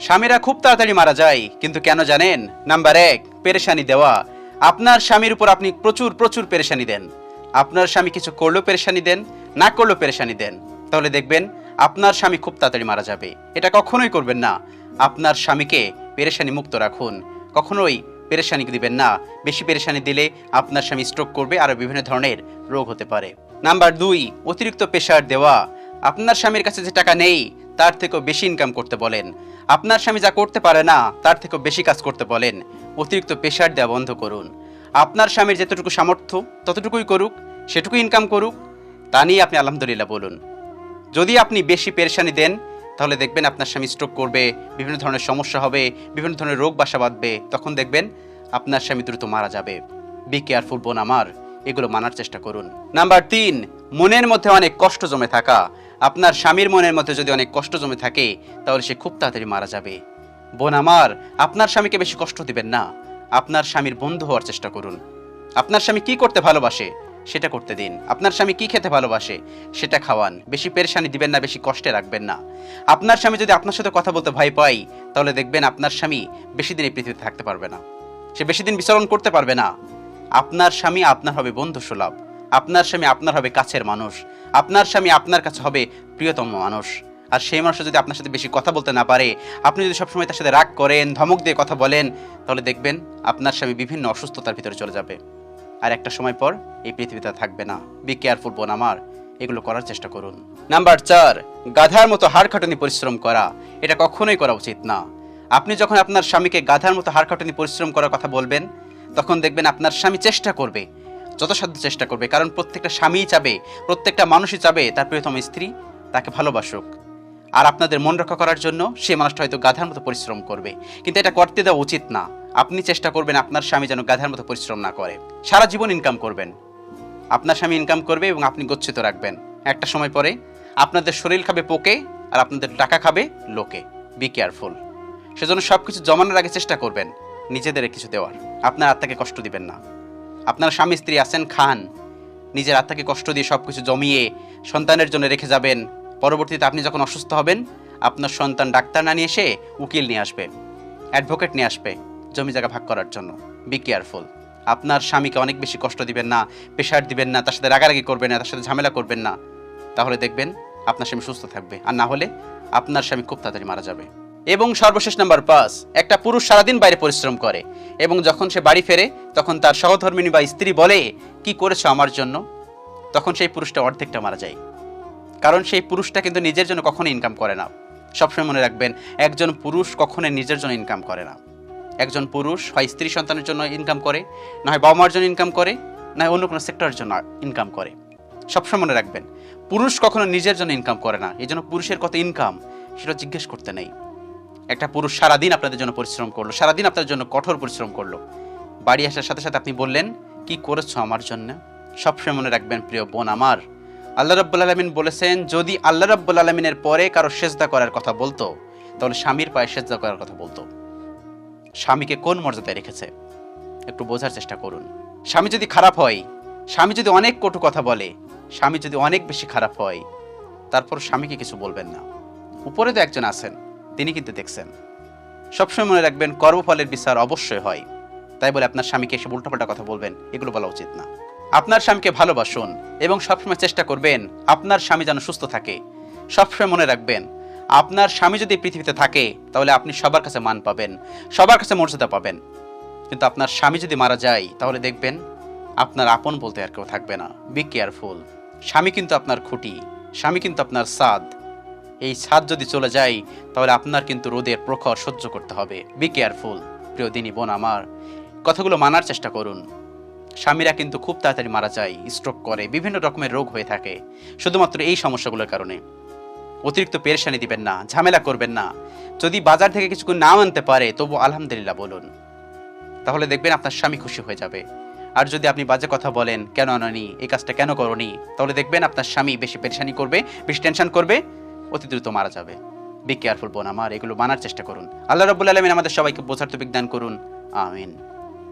স্বামীরা খুব তাড়াতাড়ি মারা যায়, কিন্তু কেন জানেন? নাম্বার এক, পেরেশানি দেওয়া। আপনার স্বামীর উপর আপনি প্রচুর প্রচুর পেরেশানি দেন। আপনার স্বামী কিছু করলেও পেরেশানি দেন, না করলেও পেরেশানি দেন। তাহলে দেখবেন, আপনার স্বামী খুব তাড়াতাড়ি মারা যাবে। এটা কখনোই করবেন না। আপনার স্বামীকে পেরেশানি মুক্ত রাখুন। কখনোই পেরেশানি দিবেন না। বেশি পেরেশানি দিলে আপনার স্বামী স্ট্রোক করবে আর বিভিন্ন ধরনের রোগ হতে পারে। নাম্বার দুই, অতিরিক্ত প্রেশার দেওয়া। আপনার স্বামীর কাছে যে টাকা নেই তার থেকেও বেশি ইনকাম করতে বলেন। আপনার স্বামী যা করতে পারে না, তার থেকেও বেশি কাজ করতে বলেন। অতিরিক্ত প্রেশার দেওয়া বন্ধ করুন। আপনার স্বামীর যতটুকু সামর্থ্য, ততটুকুই করুক, সেটুকু ইনকাম করুক, তা নিয়ে আপনি আলহামদুলিল্লাহ বলুন। যদি আপনি বেশি পেরেশানি দেন, তাহলে দেখবেন আপনার স্বামী স্ট্রোক করবে, বিভিন্ন ধরনের সমস্যা হবে, বিভিন্ন ধরনের রোগ বাসা বাঁধবে, তখন দেখবেন আপনার স্বামী দ্রুত মারা যাবে। বি কেয়ারফুল বোন আমার, এগুলো মানার চেষ্টা করুন। নাম্বার তিন, মনের মধ্যে অনেক কষ্ট জমে থাকা। আপনার স্বামীর মনের মধ্যে যদি অনেক কষ্ট জমে থাকে, তাহলে সে খুব তাড়াতাড়ি মারা যাবে। বোন আমার, আপনার স্বামীকে বেশি কষ্ট দিবেন না। আপনার স্বামীর বন্ধু হওয়ার চেষ্টা করুন। আপনার স্বামী কি করতে ভালোবাসে, সেটা করতে দিন। আপনার স্বামী কি খেতে ভালোবাসে, সেটা খাওয়ান। বেশি পেরেশানি দিবেন না, বেশি কষ্টে রাখবেন না। আপনার স্বামী যদি আপনার সাথে কথা বলতে ভয় পাই তাহলে দেখবেন আপনার স্বামী বেশি দিন এই পৃথিবীতে থাকতে পারবে না। সে বেশি দিন বিচরণ করতে পারবে না। আপনার স্বামী আপনার হবে বন্ধু সুলভ। আপনার স্বামী আপনার হবে কাছের মানুষ। আপনার স্বামী আপনার কাছে হবে প্রিয়তম মানুষ। আর সেই মানুষ যদি আপনার সাথে বেশি কথা বলতে না পারে, আপনি যদি সবসময় তার সাথে রাগ করেন, ধমক দিয়ে কথা বলেন, তাহলে দেখবেন আপনার স্বামী বিভিন্ন অসুস্থতার ভিতরে চলে যাবে। আর একটা সময় পর এই পৃথিবীতে থাকবে না। বি কেয়ারফুল বোন আমার। এগুলো করার চেষ্টা করুন। নাম্বার চার, গাধার মতো হাড় খাটুনি পরিশ্রম করা। এটা কখনোই করা উচিত না। আপনি যখন আপনার স্বামীকে গাধার মতো হাড় খাটুনি পরিশ্রম করার কথা বলবেন, তখন দেখবেন আপনার স্বামী চেষ্টা করবে। যথাসাধ্য চেষ্টা করবে। কারণ প্রত্যেকটা স্বামীই চাবে, প্রত্যেকটা মানুষই চাবে তার প্রিয়তম স্ত্রী তাকে ভালোবাসুক। আর আপনাদের মন রক্ষা করার জন্য সে মানুষটা হয়তো গাধার মতো পরিশ্রম করবে। কিন্তু এটা করতে দেওয়া উচিত না। আপনি চেষ্টা করবেন আপনার স্বামী যেন গাধার মতো পরিশ্রম না করে। সারা জীবন ইনকাম করবেন। আপনার স্বামী ইনকাম করবে এবং আপনি গচ্ছিত রাখবেন। একটা সময় পরে আপনাদের শরীর খাবে পোকে আর আপনাদের টাকা খাবে লোকে। বি কেয়ারফুল সেজন্য সব কিছু জমানোর আগে চেষ্টা করবেন। নিজেদের কিছু দেওয়ার। আপনার আত্মাকে কষ্ট দিবেন না। আপনার স্বামী স্ত্রী আছেন খান। নিজের আত্মাকে কষ্ট দিয়ে সব কিছু জমিয়ে সন্তানের জন্য রেখে যাবেন। পরবর্তীতে আপনি যখন অসুস্থ হবেন, আপনার সন্তান ডাক্তার না নিয়ে এসে উকিল নিয়ে আসবে, অ্যাডভোকেট নিয়ে আসবে জমি জায়গা ভাগ করার জন্য। বি কেয়ারফুল আপনার স্বামীকে অনেক বেশি কষ্ট দিবেন না প্রেশার দিবেন না, তার সাথে রাগারাগি করবেন না, তার সাথে ঝামেলা করবেন না। তাহলে দেখবেন আপনার স্বামী সুস্থ থাকবে। আর না হলে আপনার স্বামী খুব তাড়াতাড়ি মারা যাবে। এবং সর্বশেষ নাম্বার পাঁচ, একটা পুরুষ সারাদিন বাইরে পরিশ্রম করে এবং যখন সে বাড়ি ফেরে, তখন তার সহধর্মিনী বা স্ত্রী বলে, কি করেছ আমার জন্য? তখন সেই পুরুষটা অর্ধেকটা মারা যায়। কারণ সেই পুরুষটা কিন্তু নিজের জন্য কখনো ইনকাম করে না। সবসময় মনে রাখবেন, একজন পুরুষ কখনো নিজের জন্য ইনকাম করে না। একজন পুরুষ হয় স্ত্রী সন্তানের জন্য ইনকাম করে, না হয় বাবা মার জন্য ইনকাম করে, না হয় অন্য কোনো সেক্টরের জন্য ইনকাম করে। সবসময় মনে রাখবেন, পুরুষ কখনো নিজের জন্য ইনকাম করে না। এই জন্য পুরুষের কত ইনকাম সেটা জিজ্ঞেস করতে নেই। একটা পুরুষ সারাদিন আপনাদের জন্য পরিশ্রম করল, সারাদিন আপনাদের জন্য কঠোর পরিশ্রম করল। বাড়ি আসার সাথে সাথে আপনি বললেন, কি করেছ আমার জন্য? সবসময় মনে রাখবেন, প্রিয় বোন আমার, আল্লাহ রাব্বুল আলমিন বলেছেন, যদি আল্লাহ রাব্বুল আলমিনের পরে কারও সেজদা করার কথা বলতো, তাহলে স্বামীর পায়ে সেজদা করার কথা বলতো। স্বামীকে কোন মর্যাদায় রেখেছে? একটু বোঝার চেষ্টা করুন। স্বামী যদি খারাপ হয়, স্বামী যদি অনেক কটু কথা বলে, স্বামী যদি অনেক বেশি খারাপ হয়, তারপর স্বামীকে কিছু বলবেন না। উপরে তো একজন আছেন তিনি কিন্তু দেখছেন। সবসময় মনে রাখবেন, কর্মফলের বিচার অবশ্যই হয়। তাই বলে আপনার স্বামীকে এসে উল্টাপাল্টা কথা বলবেন, এগুলো বলা উচিত না। আপনার স্বামীকে ভালোবাসুন এবং সবসময় চেষ্টা করবেন, আপনার স্বামী যেন সুস্থ থাকে। সবসময় মনে রাখবেন, আপনার স্বামী যদি পৃথিবীতে থাকে, তাহলে আপনি সবার কাছে মান পাবেন, সবার কাছে মর্যাদা পাবেন। কিন্তু আপনার স্বামী যদি মারা যায়, তাহলে দেখবেন, আপনার আপন বলতে আর কেউ থাকবে না। বি কেয়ারফুল স্বামী কিন্তু আপনার খুঁটি, স্বামী কিন্তু আপনার সাদ। এই ছাদ যদি চলে যায়, তাহলে আপনার কিন্তু রোদের প্রখর সহ্য করতে হবে। বি কেয়ারফুল প্রিয় দিনী বোন আমার। কথাগুলো মানার চেষ্টা করুন। স্বামীরা কিন্তু খুব তাড়াতাড়ি মারা যায় স্ট্রোক করে, বিভিন্ন রকমের রোগ হয়ে থাকে, শুধুমাত্র এই সমস্যাগুলোর কারণে। অতিরিক্ত পেরেশানি দিবেন না, ঝামেলা করবেন না। যদি বাজার থেকে কিছু না আনতে পারে, তবু আলহামদুলিল্লাহ বলুন। তাহলে দেখবেন আপনার স্বামী খুশি হয়ে যাবে। আর যদি আপনি বাজে কথা বলেন, কেন আনানি? এই কাজটা কেন করনি? তাহলে দেখবেন আপনার স্বামী বেশি পেরেশানি করবে, বেশি টেনশন করবে। অতি দ্রুত মারা যাবে। বি কেয়ারফুল বোন আমার, এগুলো মানার চেষ্টা করুন। আল্লাহ রবুল্লা আলমিন আমাদের সবাইকে বোঝার তো বিজ্ঞান করুন। আমিন।